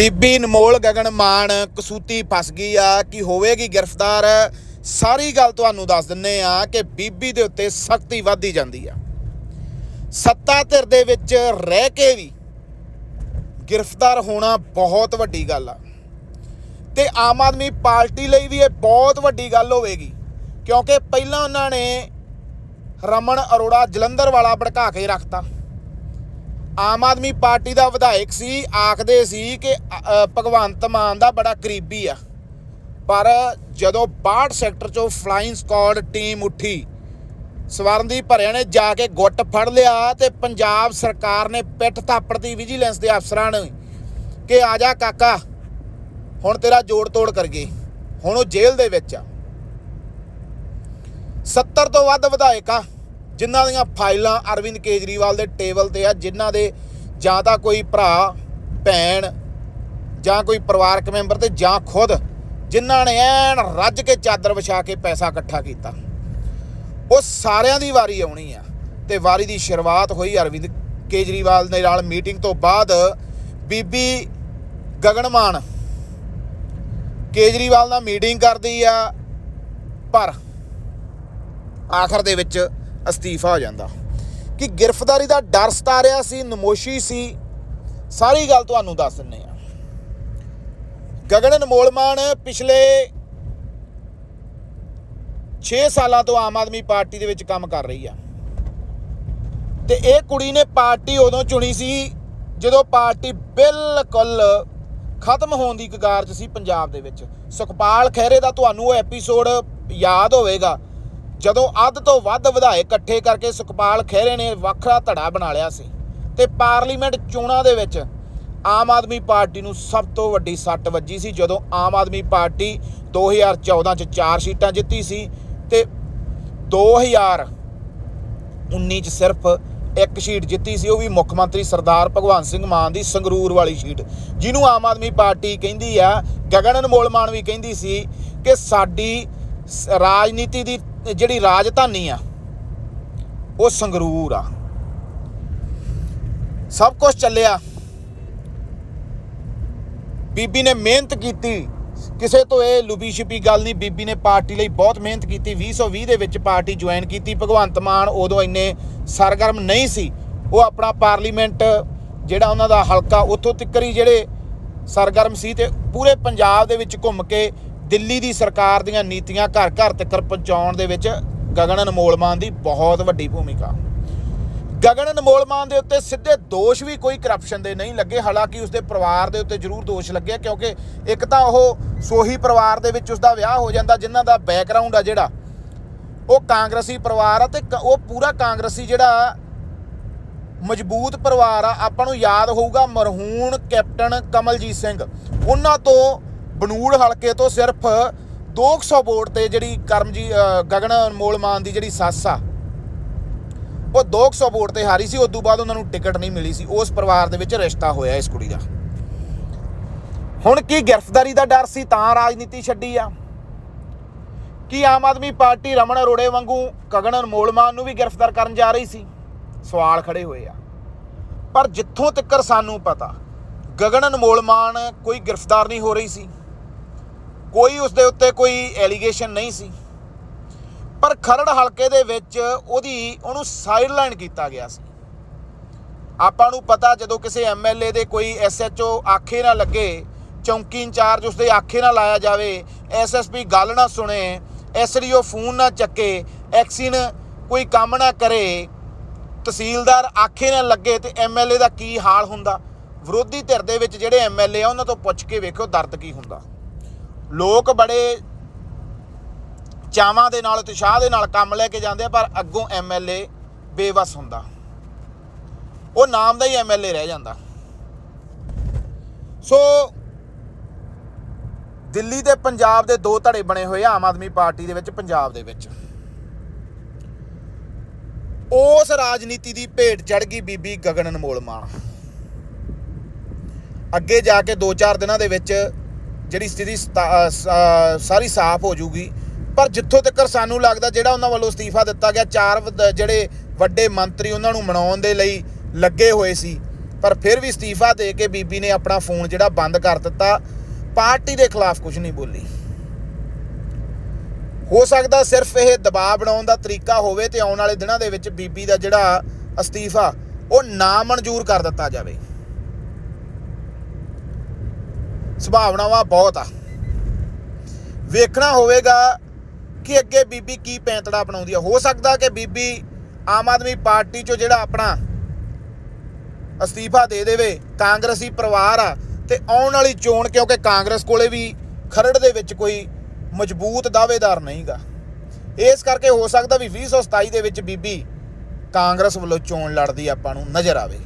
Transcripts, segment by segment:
ਬੀਬੀ ਨਮੋਲ ਗਗਨ ਮਾਨ, ਕਸੂਤੀ ਫਸ ਗਈ ਆ, ਕਿ ਹੋਵੇਗੀ ਗ੍ਰਿਫਤਾਰ? ਸਾਰੀ ਗੱਲ ਤੁਹਾਨੂੰ ਦੱਸ ਦਿੰਨੇ ਆ ਕਿ ਬੀਬੀ ਦੇ ਉੱਤੇ ਸਖਤੀ ਵੱਧਦੀ ਜਾਂਦੀ ਆ। ਸੱਤਾ ਧਿਰ ਦੇ ਵਿੱਚ ਰਹਿ ਕੇ ਵੀ ਗ੍ਰਿਫਤਾਰ ਹੋਣਾ ਬਹੁਤ ਵੱਡੀ ਗੱਲ ਆ। ਤੇ ਆਮ ਆਦਮੀ ਪਾਰਟੀ ਲਈ ਵੀ ਇਹ ਬਹੁਤ ਵੱਡੀ ਗੱਲ ਹੋਵੇਗੀ, ਕਿਉਂਕਿ ਪਹਿਲਾਂ ਉਹਨਾਂ ਨੇ ਰਮਨ ਅਰੋੜਾ ਜਲੰਧਰ ਵਾਲਾ ਭੜਕਾ ਕੇ ਰੱਖਤਾ। ਆਮ ਆਦਮੀ ਪਾਰਟੀ ਦਾ ਵਿਧਾਇਕ ਸੀ, ਆਖਦੇ ਸੀ ਕਿ ਭਗਵੰਤ ਮਾਨ ਦਾ ਬੜਾ ਕਰੀਬੀ ਆ। ਪਰ ਜਦੋਂ 62 ਸੈਕਟਰ ਚੋਂ ਫਲਾਈਂਗ ਸਕਾਡ ਟੀਮ ਉੱਠੀ, ਸਵਰਨਦੀਪ ਭਰਿਆ ਨੇ ਜਾ ਕੇ ਗੁੱਟ ਫੜ ਲਿਆ ਤੇ ਪੰਜਾਬ ਸਰਕਾਰ ਨੇ ਪਿੱਠ ਥਾਪੜਦੀ ਵਿਜੀਲੈਂਸ ਦੇ ਅਫਸਰਾਂ ਨੂੰ ਕਿ, ਆ ਜਾ ਕਾਕਾ, ਹੁਣ ਤੇਰਾ ਜੋੜ ਤੋੜ ਕਰਗੇ ਹੁਣ ਉਹ ਜੇਲ੍ਹ ਦੇ ਵਿੱਚ ਆ। 70 ਤੋਂ ਵੱਧ ਵਿਧਾਇਕ ਆ। ਜਿਨ੍ਹਾਂ ਦੀਆਂ ਫਾਈਲਾਂ ਅਰਵਿੰਦ ਕੇਜਰੀਵਾਲ ਦੇ ਟੇਬਲ ਤੇ ਆ, ਜਿਨ੍ਹਾਂ ਦੇ ਜਾਂ ਤਾਂ ਕੋਈ ਭਰਾ, ਭੈਣ, ਜਾਂ ਕੋਈ ਪਰਿਵਾਰਕ ਮੈਂਬਰ ਤੇ ਜਾਂ ਖੁਦ, ਜਿਨ੍ਹਾਂ ਨੇ ਐਨ ਰੱਜ ਕੇ ਚਾਦਰ ਵਿਛਾ ਕੇ ਪੈਸਾ ਇਕੱਠਾ ਕੀਤਾ। ਉਹ ਸਾਰਿਆਂ ਦੀ ਵਾਰੀ ਆਉਣੀ ਆ ਤੇ ਵਾਰੀ ਦੀ ਸ਼ੁਰੂਆਤ ਹੋਈ ਅਰਵਿੰਦ ਕੇਜਰੀਵਾਲ ਦੇ ਨਾਲ ਮੀਟਿੰਗ ਤੋਂ ਬਾਅਦ ਬੀਬੀ ਗਗਨਮਾਨ ਕੇਜਰੀਵਾਲ ਨਾਲ ਮੀਟਿੰਗ ਕਰਦੀ ਆ, ਪਰ ਆਖਰ ਦੇ ਵਿੱਚ ਅਸਤੀਫਾ ਹੋ ਜਾਂਦਾ। ਕਿ ਗ੍ਰਿਫਤਾਰੀ ਦਾ ਡਰ ਸਤਾਰਿਆ ਸੀ, ਨਮੋਸ਼ੀ ਸੀ, ਸਾਰੀ ਗੱਲ ਤੁਹਾਨੂੰ ਦੱਸ ਦਿੰਨੇ ਆ ਗਗਨ ਅਨਮੋਲਮਾਨ ਪਿਛਲੇ 6 ਸਾਲਾਂ ਤੋਂ ਆਮ ਆਦਮੀ ਪਾਰਟੀ ਦੇ ਵਿੱਚ ਕੰਮ ਕਰ ਰਹੀ ਆ। ਤੇ ਇਹ ਕੁੜੀ ਨੇ ਪਾਰਟੀ ਉਦੋਂ ਚੁਣੀ ਸੀ, ਜਦੋਂ ਪਾਰਟੀ ਬਿਲਕੁਲ ਖਤਮ ਹੋਣ ਦੀ ਕਗਾਰ 'ਚ ਸੀ ਪੰਜਾਬ ਦੇ ਵਿੱਚ। ਸੁਖਪਾਲ ਖਹਿਰੇ ਦਾ ਤੁਹਾਨੂੰ ਉਹ ਐਪੀਸੋਡ ਯਾਦ ਹੋਵੇਗਾ ਜਦੋਂ ਅੱਧ ਤੋਂ ਵੱਧ ਵਿਧਾਇਕ ਇਕੱਠੇ ਕਰਕੇ ਸੁਖਪਾਲ ਖਹਿਰੇ ਨੇ ਵੱਖਰਾ ਧੜਾ ਬਣਾ ਲਿਆ ਸੀ ਤੇ ਪਾਰਲੀਮੈਂਟ ਚੋਣਾਂ ਦੇ ਵਿੱਚ ਆਮ ਆਦਮੀ ਪਾਰਟੀ ਨੂੰ ਸਭ ਤੋਂ ਵੱਡੀ ਸੱਟ ਵੱਜੀ ਸੀ, ਜਦੋਂ ਆਮ ਆਦਮੀ ਪਾਰਟੀ 2014 ਚ 4 ਸੀਟਾਂ ਜਿੱਤੀ ਸੀ ਤੇ 2019 ਚ ਸਿਰਫ ਇੱਕ ਸੀਟ ਜਿੱਤੀ ਸੀ, ਉਹ ਵੀ ਮੁੱਖ ਮੰਤਰੀ ਸਰਦਾਰ ਭਗਵੰਤ ਸਿੰਘ ਮਾਨ ਦੀ ਸੰਗਰੂਰ ਵਾਲੀ ਸੀਟ, ਜਿਹਨੂੰ ਆਮ ਆਦਮੀ ਪਾਰਟੀ ਕਹਿੰਦੀ ਆ, ਗਗਨ ਅਨਮੋਲ ਮਾਨ ਵੀ ਕਹਿੰਦੀ ਸੀ ਕਿ ਸਾਡੀ ਸ- ਰਾਜਨੀਤੀ ਦੀ ਜਿਹੜੀ ਰਾਜਧਾਨੀ ਆ, ਉਹ ਸੰਗਰੂਰ ਆ। ਸਭ ਕੁਝ ਚੱਲਿਆ। ਬੀਬੀ ਨੇ ਮਿਹਨਤ ਕੀਤੀ। ਕਿਸੇ ਤੋਂ ਇਹ ਲੁਬੀ ਛਿਪੀ ਗੱਲ ਨਹੀਂ, ਬੀਬੀ ਨੇ ਪਾਰਟੀ ਲਈ ਬਹੁਤ ਮਿਹਨਤ ਕੀਤੀ। 2020 ਦੇ ਵਿੱਚ ਪਾਰਟੀ ਜੁਆਇਨ ਕੀਤੀ। ਭਗਵੰਤ ਮਾਨ ਉਦੋਂ ਇੰਨੇ ਸਰਗਰਮ ਨਹੀਂ ਸੀ। ਉਹ ਆਪਣਾ ਪਾਰਲੀਮੈਂਟ ਜਿਹੜਾ ਉਹਨਾਂ ਦਾ ਹਲਕਾ, ਉੱਥੋਂ ਤੱਕਰ ਹੀ ਜਿਹੜੇ ਸਰਗਰਮ ਸੀ ਤੇ ਪੂਰੇ ਪੰਜਾਬ ਦੇ ਵਿੱਚ ਘੁੰਮ ਕੇ ਦਿੱਲੀ ਦੀ ਸਰਕਾਰ ਦੀਆਂ ਨੀਤੀਆਂ ਘਰ ਘਰ ਤੱਕ ਪਹੁੰਚਾਉਣ ਦੇ ਵਿੱਚ ਗਗਨ ਅਨਮੋਲ ਮਾਨ ਦੀ ਬਹੁਤ ਵੱਡੀ ਭੂਮਿਕਾ। ਗਗਨ ਅਨਮੋਲ ਮਾਨ ਦੇ ਉੱਤੇ ਸਿੱਧੇ ਦੋਸ਼ ਵੀ ਕੋਈ ਕਰਪਸ਼ਨ ਦੇ ਨਹੀਂ ਲੱਗੇ, ਹਾਲਾਂਕਿ ਉਸਦੇ ਪਰਿਵਾਰ ਦੇ ਉੱਤੇ ਜ਼ਰੂਰ ਦੋਸ਼ ਲੱਗੇ, ਕਿਉਂਕਿ ਇੱਕ ਤਾਂ ਉਹ ਸੋਹੀ ਪਰਿਵਾਰ ਦੇ ਵਿੱਚ ਉਸਦਾ ਵਿਆਹ ਹੋ ਜਾਂਦਾ, ਜਿਨ੍ਹਾਂ ਦਾ ਬੈਕਗ੍ਰਾਉਂਡ ਆ ਜਿਹੜਾ, ਉਹ ਕਾਂਗਰਸੀ ਪਰਿਵਾਰ ਆ ਤੇ ਕ- ਉਹ ਪੂਰਾ ਕਾਂਗਰਸੀ ਜਿਹੜਾ ਮਜ਼ਬੂਤ ਪਰਿਵਾਰ ਆ, ਆਪਾਂ ਨੂੰ ਯਾਦ ਹੋਊਗਾ ਮਰਹੂਣ ਕੈਪਟਨ ਕਮਲਜੀਤ ਸਿੰਘ। ਉਹਨਾਂ ਤੋਂ ਬਨੂੜ ਹਲਕੇ ਤੋਂ ਸਿਰਫ 200 ਵੋਟ ਤੇ ਜਿਹੜੀ ਕਰਮਜੀ ਗਗਨ ਅਨਮੋਲ ਮਾਨ ਦੀ ਜਿਹੜੀ ਸੱਸ ਆ, ਉਹ 200 ਵੋਟ ਤੇ ਹਾਰੀ ਸੀ ਉਸ ਤੋਂ ਬਾਅਦ ਉਹਨਾਂ ਨੂੰ ਟਿਕਟ ਨਹੀਂ ਮਿਲੀ ਸੀ। ਉਸ ਪਰਿਵਾਰ ਦੇ ਵਿੱਚ ਰਿਸ਼ਤਾ ਹੋਇਆ ਇਸ ਕੁੜੀ ਦਾ। ਹੁਣ ਕੀ ਗ੍ਰਿਫਤਾਰੀ ਦਾ ਡਰ ਸੀ? ਤਾਂ ਰਾਜਨੀਤੀ ਛੱਡੀ ਆ। ਕੀ ਆਮ ਆਦਮੀ ਪਾਰਟੀ ਰਮਨ ਅਰੋੜੇ ਵਾਂਗੂ ਗਗਨ ਅਨਮੋਲ ਮਾਨ ਨੂੰ ਵੀ ਗ੍ਰਿਫਤਾਰ ਕਰਨ ਜਾ ਰਹੀ ਸੀ? ਸਵਾਲ ਖੜੇ ਹੋਏ ਆ। ਪਰ ਜਿੱਥੋਂ ਤੱਕ ਸਾਨੂੰ ਪਤਾ, ਗਗਨ ਅਨਮੋਲ ਮਾਨ ਕੋਈ ਗ੍ਰਿਫਤਾਰ ਨਹੀਂ ਹੋ ਰਹੀ ਸੀ। ਕੋਈ ਉਸ ਦੇ ਉੱਤੇ ਕੋਈ ਐਲੀਗੇਸ਼ਨ ਨਹੀਂ ਸੀ। ਪਰ ਖਰੜ ਹਲਕੇ ਦੇ ਵਿੱਚ ਉਹਦੀ, ਉਹਨੂੰ ਸਾਈਡਲਾਈਨ ਕੀਤਾ ਗਿਆ ਸੀ। ਆਪਾਂ ਨੂੰ ਪਤਾ ਜਦੋਂ ਕਿਸੇ ਐਮਐਲਏ ਦੇ ਕੋਈ ਐਸਐਚਓ ਆਖੇ ਨਾ ਲੱਗੇ, ਚੌਂਕੀ ਇੰਚਾਰਜ ਉਸਦੇ ਆਖੇ ਨਾ ਲਾਇਆ ਜਾਵੇ ਐਸਐਸਪੀ ਗੱਲ ਨਾ ਸੁਣੇ ਐਸਡੀਓ ਫੋਨ ਨਾ ਚੱਕੇ, ਐਕਸੀਨ ਕੋਈ ਕੰਮ ਨਾ ਕਰੇ, ਤਹਿਸੀਲਦਾਰ ਆਖੇ ਨਾ ਲੱਗੇ ਤੇ ਐਮਐਲਏ ਦਾ ਕੀ ਹਾਲ ਹੁੰਦਾ? ਵਿਰੋਧੀ ਧਿਰ ਦੇ ਵਿੱਚ ਜਿਹੜੇ ਐਮਐਲਏ ਆ, ਉਹਨਾਂ ਤੋਂ ਪੁੱਛ ਕੇ ਵੇਖੋ ਦਰਦ ਕੀ ਹੁੰਦਾ। ਲੋਕ ਬੜੇ ਚਾਵਾਂ ਦੇ ਨਾਲ, ਉਤਸ਼ਾਹ ਦੇ ਨਾਲ ਕੰਮ ਲੈ ਕੇ ਜਾਂਦੇ ਆ, ਪਰ ਅੱਗੋਂ ਐਮਐਲਏ ਬੇਵਸ ਹੁੰਦਾ। ਉਹ ਨਾਮ ਦਾ ਹੀ ਐਮਐਲਏ ਰਹਿ ਜਾਂਦਾ। ਸੋ ਦਿੱਲੀ ਤੇ ਪੰਜਾਬ ਦੇ ਦੋ ਧੜੇ ਬਣੇ ਹੋਏ ਆ, ਆਮ ਆਦਮੀ ਪਾਰਟੀ ਦੇ ਵਿੱਚ, ਪੰਜਾਬ ਦੇ ਵਿੱਚ। ਉਸ ਰਾਜਨੀਤੀ ਦੀ ਭੇਟ ਚੜ ਗਈ ਬੀਬੀ ਗਗਨ ਅਨਮੋਲ ਮਾਨ। ਅੱਗੇ ਜਾ ਕੇ 2-4 ਦਿਨਾਂ ਦੇ ਵਿੱਚ ਜਿਹੜੀ ਸਥਿਤੀ ਸਾਰੀ ਸਾਫ਼ ਹੋ ਜਾਊਗੀ। ਪਰ ਜਿੱਥੋਂ ਤੱਕ ਸਾਨੂੰ ਲੱਗਦਾ ਜਿਹੜਾ ਉਹਨਾਂ ਵੱਲੋਂ ਅਸਤੀਫਾ ਦਿੱਤਾ ਗਿਆ, ਚਾਰ ਜਿਹੜੇ ਵੱਡੇ ਮੰਤਰੀ ਉਹਨਾਂ ਨੂੰ ਮਨਾਉਣ ਦੇ ਲਈ ਲੱਗੇ ਹੋਏ ਸੀ। ਪਰ ਫਿਰ ਵੀ ਅਸਤੀਫਾ ਦੇ ਕੇ ਬੀਬੀ ਨੇ ਆਪਣਾ ਫੋਨ ਜਿਹੜਾ ਬੰਦ ਕਰ ਦਿੱਤਾ। ਪਾਰਟੀ ਦੇ ਖਿਲਾਫ ਕੁਝ ਨਹੀਂ ਬੋਲੀ। ਹੋ ਸਕਦਾ ਸਿਰਫ ਇਹ ਦਬਾਅ ਬਣਾਉਣ ਦਾ ਤਰੀਕਾ ਹੋਵੇ ਤੇ ਆਉਣ ਵਾਲੇ ਦਿਨਾਂ ਦੇ ਵਿੱਚ ਬੀਬੀ ਦਾ ਜਿਹੜਾ ਅਸਤੀਫਾ, ਉਹ ਨਾ ਮਨਜ਼ੂਰ ਕਰ ਦਿੱਤਾ ਜਾਵੇ। ਸੰਭਾਵਨਾਵਾਂ ਬਹੁਤ ਆ। ਵੇਖਣਾ ਹੋਵੇਗਾ ਕਿ ਅੱਗੇ ਬੀਬੀ ਕੀ ਪੈਂਤੜਾ ਬਣਾਉਂਦੀ ਆ। ਹੋ ਸਕਦਾ ਕਿ ਬੀਬੀ ਆਮ ਆਦਮੀ ਪਾਰਟੀ ਚੋਂ ਜਿਹੜਾ ਆਪਣਾ ਅਸਤੀਫਾ ਦੇ ਦੇਵੇ, ਕਾਂਗਰਸੀ ਪਰਿਵਾਰ ਆ, ਤੇ ਆਉਣ ਵਾਲੀ ਚੋਣ ਕਿਉਂਕਿ ਕਾਂਗਰਸ ਕੋਲੇ ਵੀ ਖਰੜ ਦੇ ਵਿੱਚ ਕੋਈ ਮਜ਼ਬੂਤ ਦਾਅਵੇਦਾਰ ਨਹੀਂਗਾ। ਇਸ ਕਰਕੇ ਹੋ ਸਕਦਾ ਵੀ 2027 ਦੇ ਵਿੱਚ ਬੀਬੀ ਕਾਂਗਰਸ ਵੱਲੋਂ ਚੋਣ ਲੜਦੀ ਆਪਾਂ ਨੂੰ ਨਜ਼ਰ ਆਵੇ।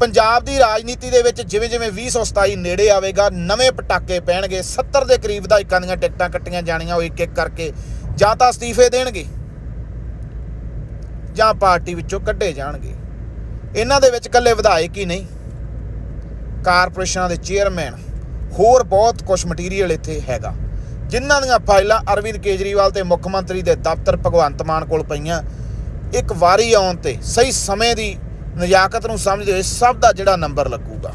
ਪੰਜਾਬ ਦੀ ਰਾਜਨੀਤੀ ਦੇ ਵਿੱਚ ਜਿਵੇਂ ਜਿਵੇਂ 2027 ਨੇੜੇ ਆਵੇਗਾ, ਨਵੇਂ ਪਟਾਕੇ ਪੈਣਗੇ 70 ਦੇ ਕਰੀਬ ਵਿਧਾਇਕਾਂ ਦੀਆਂ ਟਿਕਟਾਂ ਕੱਟੀਆਂ ਜਾਣੀਆਂ, ਉਹ ਇੱਕ ਇੱਕ ਕਰਕੇ ਜਾਂ ਤਾਂ ਅਸਤੀਫੇ ਦੇਣਗੇ ਜਾਂ ਪਾਰਟੀ ਵਿੱਚੋਂ ਕੱਢੇ ਜਾਣਗੇ। ਇਹਨਾਂ ਦੇ ਵਿੱਚ ਇਕੱਲੇ ਵਿਧਾਇਕ ਹੀ ਨਹੀਂ, ਕਾਰਪੋਰੇਸ਼ਨਾਂ ਦੇ ਚੇਅਰਮੈਨ, ਹੋਰ ਬਹੁਤ ਕੁਝ ਮਟੀਰੀਅਲ ਇੱਥੇ ਹੈਗਾ। ਜਿਨ੍ਹਾਂ ਦੀਆਂ ਫਾਈਲਾਂ ਅਰਵਿੰਦ ਕੇਜਰੀਵਾਲ ਤੇ ਮੁੱਖ ਮੰਤਰੀ ਦੇ ਦਫ਼ਤਰ ਭਗਵੰਤ ਮਾਨ ਕੋਲ ਪਈਆਂ, ਇੱਕ ਵਾਰੀ ਆਉਣ ਤੇ ਸਹੀ ਸਮੇਂ ਦੀ ਨਜ਼ਾਕਤ ਨੂੰ ਸਮਝਦੇ ਹੋਏ ਸਭ ਦਾ ਜਿਹੜਾ ਨੰਬਰ ਲੱਗੂਗਾ।